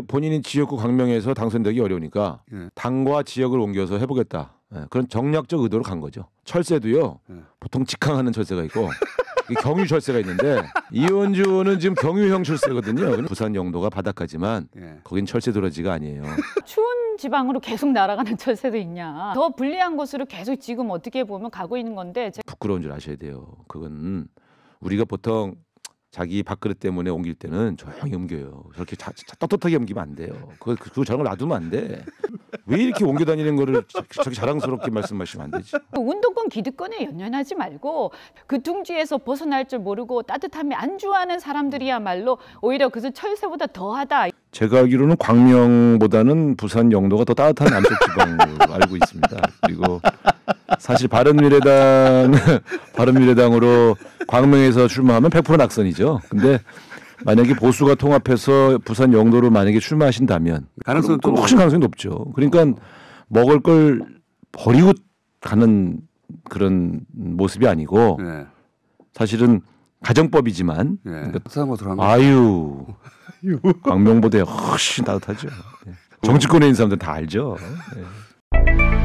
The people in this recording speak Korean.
본인이 지역구 광명에서 당선되기 어려우니까 예. 당과 지역을 옮겨서 해보겠다. 예, 그런 정략적 의도로 간 거죠. 철새도요. 예. 보통 직항하는 철새가 있고 이 경유 철새가 있는데 이원주는 지금 경유형 철새거든요. 부산 영도가 바닷가지만 예. 거긴 철새 도라지가 아니에요. 추운 지방으로 계속 날아가는 철새도 있냐. 더 불리한 곳으로 계속 지금 어떻게 보면 가고 있는 건데 제- 부끄러운 줄 아셔야 돼요. 그건 우리가 보통 자기 밥그릇 때문에 옮길 때는 조용히 옮겨요. 저렇게 자, 자, 떳떳하게 옮기면 안 돼요. 그거 그거 저런 걸 놔두면 안 돼. 왜 이렇게 옮겨 다니는 거를 저- 저렇게 자랑스럽게 말씀하시면 안 되지. 운동권 기득권에 연연하지 말고 그 둥지에서 벗어날 줄 모르고 따뜻함이 안주하는 사람들이야말로 오히려 그래서 철새보다 더하다. 제가 알기로는 광명보다는 부산 영도가 더 따뜻한 남쪽 지방으로 알고 있습니다. 그리고 사실 바른미래당 바른미래당으로 광명에서 출마하면 100% 낙선이죠. 근데 만약에 보수가 통합해서 부산 영도로 만약에 출마하신다면 가능성은 그럼 또 훨씬 가능성이 높죠. 그러니까 먹을 걸 버리고 가는 그런 모습이 아니고 예. 사실은 가정법이지만 예. 그러니까. 아유 광명보다 훨씬 따뜻하죠. 예. 정치권에 있는 사람들 다 알죠. 예.